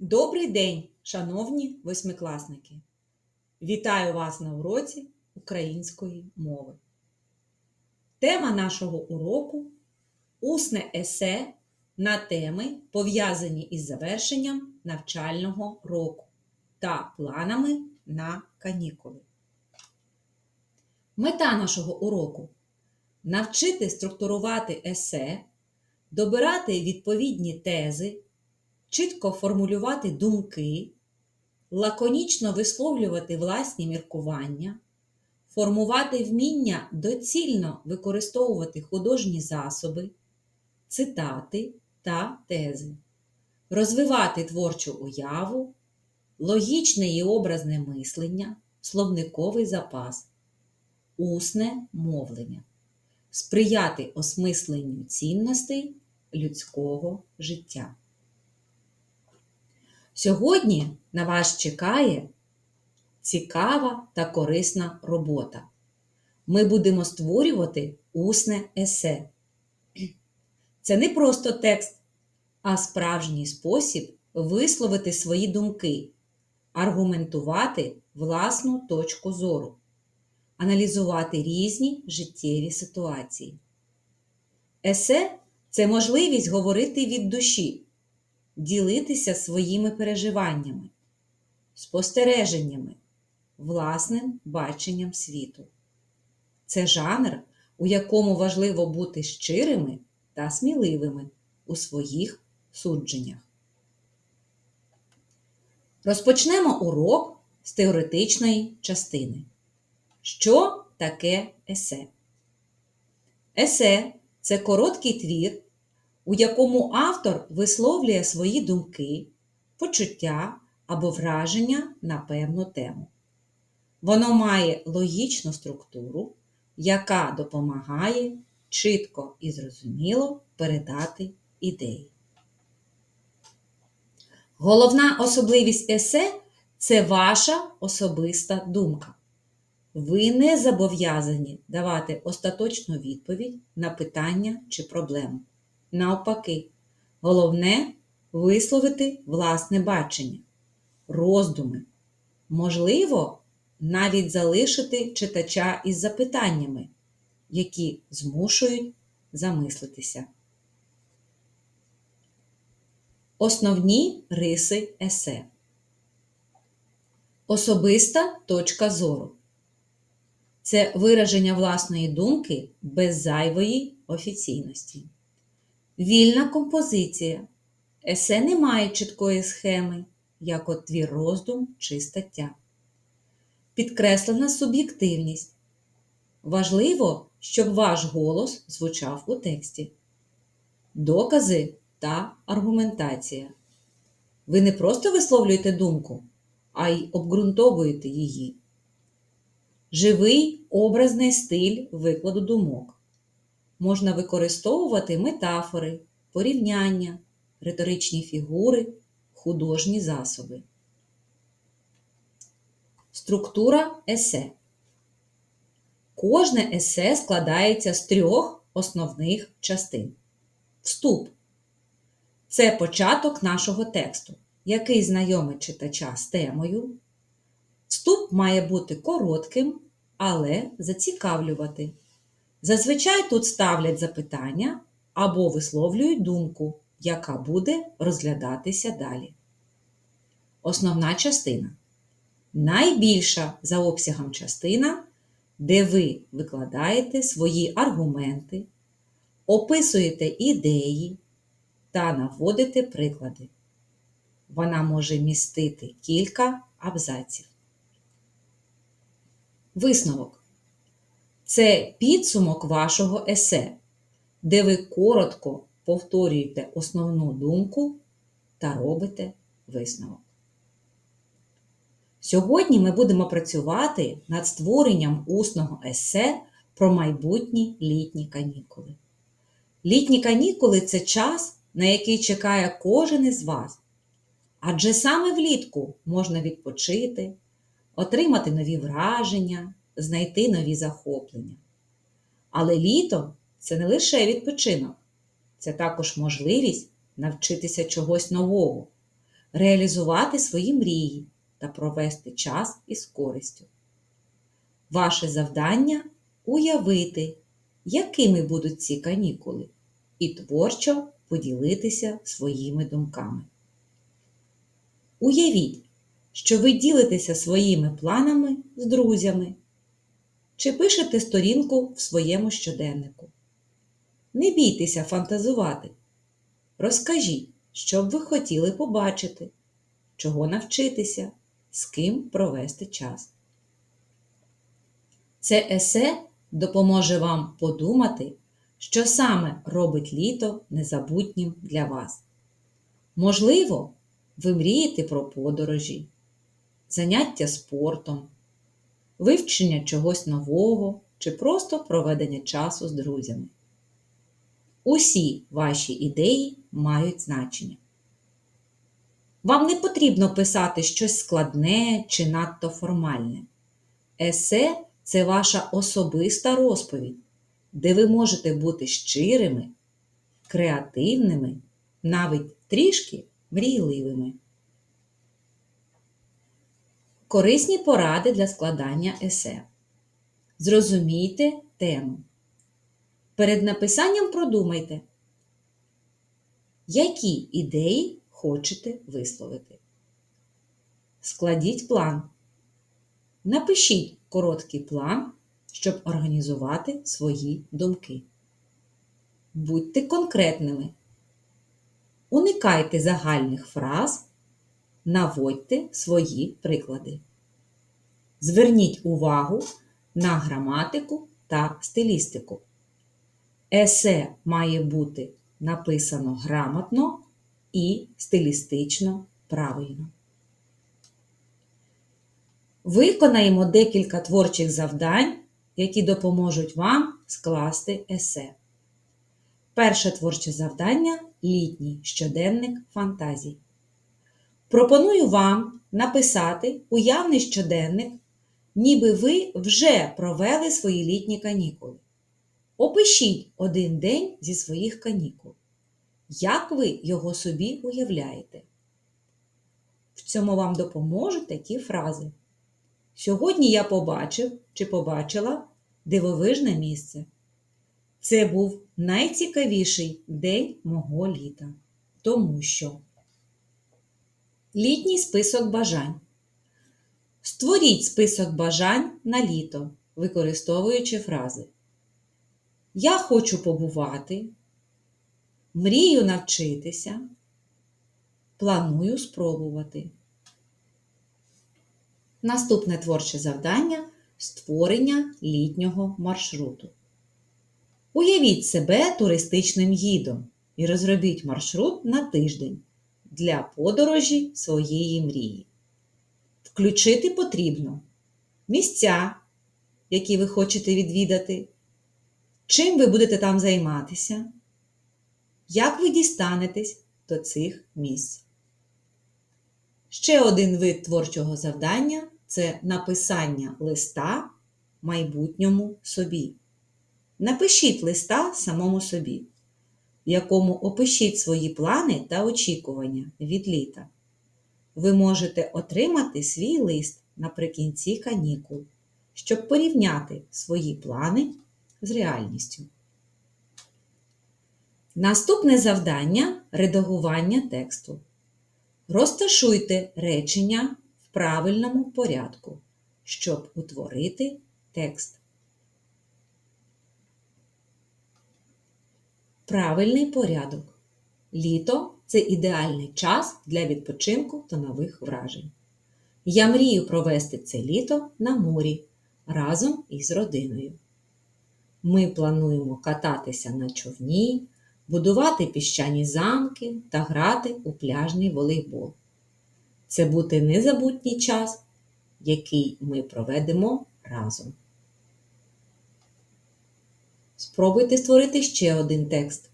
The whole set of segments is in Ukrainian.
Добрий день, шановні восьмикласники! Вітаю вас на уроці української мови. Тема нашого уроку усне есе на теми, пов'язані із завершенням навчального року та планами на канікули. Мета нашого уроку навчити структурувати есе, добирати відповідні тези чітко формулювати думки, лаконічно висловлювати власні міркування, формувати вміння доцільно використовувати художні засоби, цитати та тези, розвивати творчу уяву, логічне і образне мислення, словниковий запас, усне мовлення, сприяти осмисленню цінностей людського життя. Сьогодні на вас чекає цікава та корисна робота. Ми будемо створювати усне есе. Це не просто текст, а справжній спосіб висловити свої думки, аргументувати власну точку зору, аналізувати різні життєві ситуації. Есе це можливість говорити від душі ділитися своїми переживаннями, спостереженнями, власним баченням світу. Це жанр, у якому важливо бути щирими та сміливими у своїх судженнях. Розпочнемо урок з теоретичної частини. Що таке есе? Есе це короткий твір, у якому автор висловлює свої думки, почуття або враження на певну тему. Воно має логічну структуру, яка допомагає чітко і зрозуміло передати ідеї. Головна особливість есе це ваша особиста думка. Ви не зобов'язані давати остаточну відповідь на питання чи проблему. Навпаки, головне висловити власне бачення, роздуми, можливо, навіть залишити читача із запитаннями, які змушують замислитися. Основні риси есе. Особиста точка зору. Це вираження власної думки без зайвої офіційності. Вільна композиція. Есе не має чіткої схеми, як от твір роздум чи стаття. Підкреслена суб'єктивність. Важливо, щоб ваш голос звучав у тексті. Докази та аргументація. Ви не просто висловлюєте думку, а й обґрунтовуєте її. Живий образний стиль викладу думок можна використовувати метафори, порівняння, риторичні фігури, художні засоби. Структура есе. Кожне есе складається з трьох основних частин. Вступ це початок нашого тексту, який знайомить читача з темою. Вступ має бути коротким, але зацікавлювати. Зазвичай тут ставлять запитання або висловлюють думку, яка буде розглядатися далі. Основна частина. Найбільша за обсягом частина, де ви викладаєте свої аргументи, описуєте ідеї та наводите приклади. Вона може містити кілька абзаців. Висновок. Це підсумок вашого есе, де ви коротко повторюєте основну думку та робите висновок. Сьогодні ми будемо працювати над створенням усного есе про майбутні літні канікули. Літні канікули це час, на який чекає кожен із вас. Адже саме влітку можна відпочити, отримати нові враження знайти нові захоплення. Але літо це не лише відпочинок, це також можливість навчитися чогось нового, реалізувати свої мрії та провести час із користю. Ваше завдання уявити, якими будуть ці канікули, і творчо поділитися своїми думками. Уявіть, що ви ділитеся своїми планами з друзями чи пишете сторінку в своєму щоденнику. Не бійтеся фантазувати. Розкажіть, що б ви хотіли побачити, чого навчитися, з ким провести час. Це есе допоможе вам подумати, що саме робить літо незабутнім для вас. Можливо, ви мрієте про подорожі, заняття спортом, вивчення чогось нового чи просто проведення часу з друзями. Усі ваші ідеї мають значення. Вам не потрібно писати щось складне чи надто формальне. Есе це ваша особиста розповідь, де ви можете бути щирими, креативними, навіть трішки мрійливими. Корисні поради для складання есе. Зрозумійте тему. Перед написанням продумайте, які ідеї хочете висловити. Складіть план. Напишіть короткий план, щоб організувати свої думки. Будьте конкретними. Уникайте загальних фраз, наводьте свої приклади. Зверніть увагу на граматику та стилістику. Есе має бути написано грамотно і стилістично правильно. Виконаємо декілька творчих завдань, які допоможуть вам скласти есе. Перше творче завдання літній щоденник фантазій. Пропоную вам написати уявний щоденник, ніби ви вже провели свої літні канікули. Опишіть один день зі своїх канікул. Як ви його собі уявляєте? В цьому вам допоможуть такі фрази. Сьогодні я побачив чи побачила дивовижне місце. Це був найцікавіший день мого літа, тому що літній список бажань. Створіть список бажань на літо, використовуючи фрази. Я хочу побувати, мрію навчитися, планую спробувати. Наступне творче завдання створення літнього маршруту. Уявіть себе туристичним гідом і розробіть маршрут на тиждень для подорожі своєї мрії. Включити потрібно місця, які ви хочете відвідати, чим ви будете там займатися, як ви дістанетесь до цих місць. Ще один вид творчого завдання це написання листа майбутньому собі. Напишіть листа самому собі, в якому опишіть свої плани та очікування від літа. Ви можете отримати свій лист наприкінці канікул, щоб порівняти свої плани з реальністю. Наступне завдання редагування тексту. Розташуйте речення в правильному порядку, щоб утворити текст. Правильний порядок. Літо це ідеальний час для відпочинку та нових вражень. Я мрію провести це літо на морі разом із родиною. Ми плануємо кататися на човні, будувати піщані замки та грати у пляжний волейбол. Це буде незабутній час, який ми проведемо разом. Спробуйте створити ще один текст.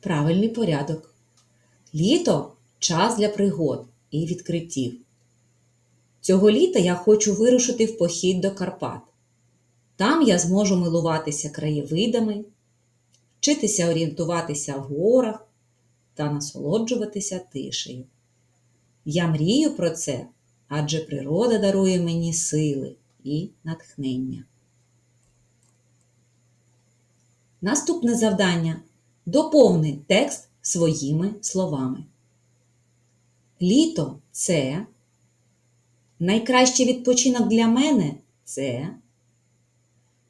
Правильний порядок. Літо час для пригод і відкриттів. Цього літа я хочу вирушити в похід до Карпат. Там я зможу милуватися краєвидами, вчитися орієнтуватися в горах та насолоджуватися тишею. Я мрію про це, адже природа дарує мені сили і натхнення. Наступне завдання доповни текст своїми словами. Літо це найкращий відпочинок для мене це.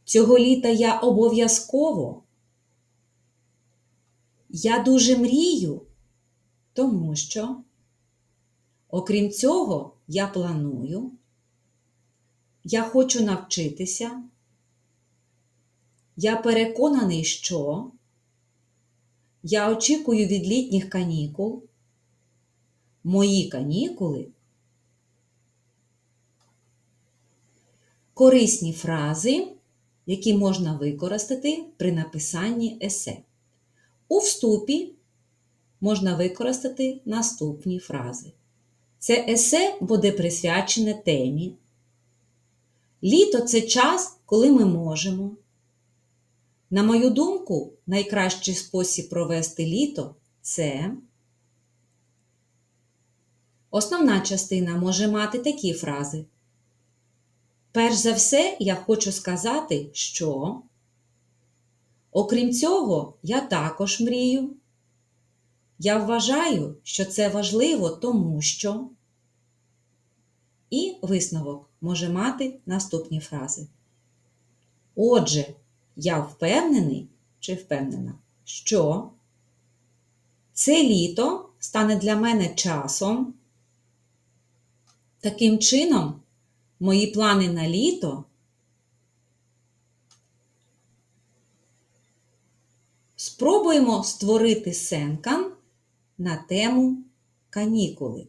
Цього літа я обов'язково. Я дуже мрію, тому що, окрім цього, я планую, я хочу навчитися, я переконаний, що я очікую від літніх канікул, мої канікули, корисні фрази, які можна використати при написанні есе. У вступі можна використати наступні фрази. Це есе буде присвячене темі. Літо це час, коли ми можемо. На мою думку, найкращий спосіб провести літо це. Основна частина може мати такі фрази. Перш за все, я хочу сказати, що. Окрім цього, я також мрію. Я вважаю, що це важливо, тому що. І висновок може мати наступні фрази. Отже, я впевнений чи впевнена, що це літо стане для мене часом. Таким чином, мої плани на літо спробуємо створити сенкан на тему канікули.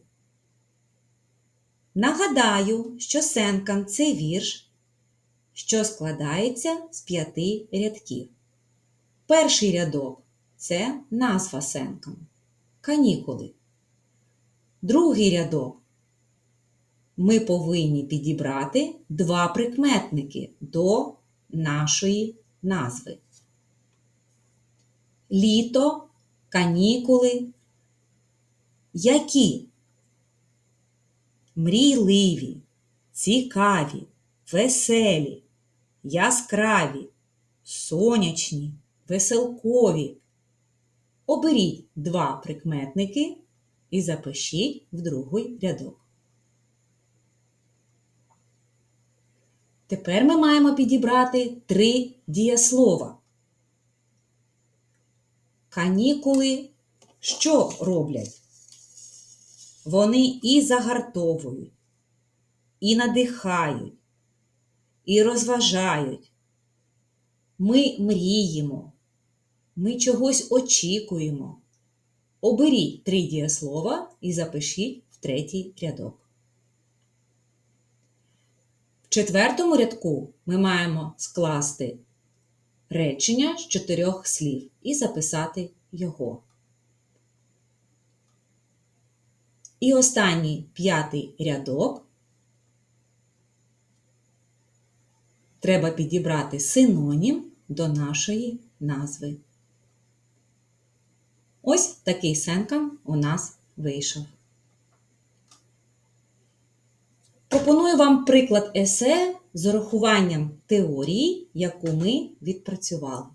Нагадаю, що сенкан це вірш, що складається з п'яти рядків. Перший рядок це назва сенкан канікули. Другий рядок ми повинні підібрати два прикметники до нашої назви. Літо, канікули. Які? Мрійливі, цікаві, веселі, яскраві, сонячні, веселкові. Оберіть два прикметники і запишіть в другий рядок. Тепер ми маємо підібрати три дієслова. Канікули що роблять? Вони і загартовують, і надихають, і розважають. Ми мріємо, ми чогось очікуємо. Оберіть три дієслова і запишіть в третій рядок. В четвертому рядку ми маємо скласти речення з чотирьох слів і записати його. І останній п'ятий рядок треба підібрати синонім до нашої назви. Ось такий сенкан у нас вийшов. Пропоную вам приклад есе з урахуванням теорії, яку ми відпрацювали.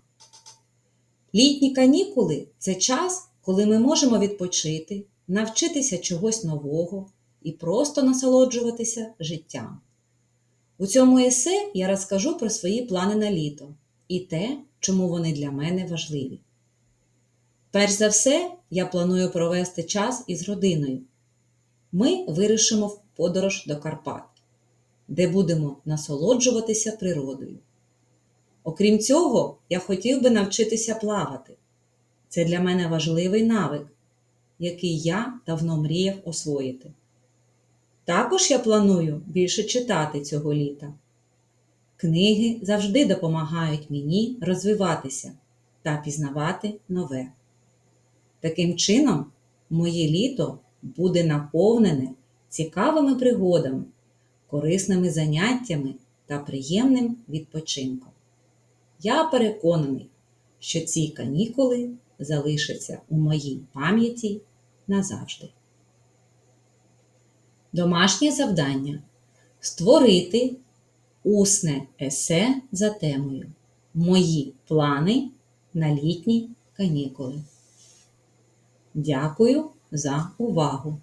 Літні канікули це час, коли ми можемо відпочити, навчитися чогось нового і просто насолоджуватися життям. У цьому есе я розкажу про свої плани на літо і те, чому вони для мене важливі. Перш за все, я планую провести час із родиною. Ми вирішимо в подорож до Карпат, де будемо насолоджуватися природою. Окрім цього, я хотів би навчитися плавати. Це для мене важливий навик, який я давно мріяв освоїти. Також я планую більше читати цього літа. Книги завжди допомагають мені розвиватися та пізнавати нове. Таким чином, моє літо буде наповнене цікавими пригодами, корисними заняттями та приємним відпочинком. Я переконаний, що ці канікули залишиться у моїй пам'яті назавжди. Домашнє завдання створити усне есе за темою Мої плани на літні канікули. Дякую за увагу!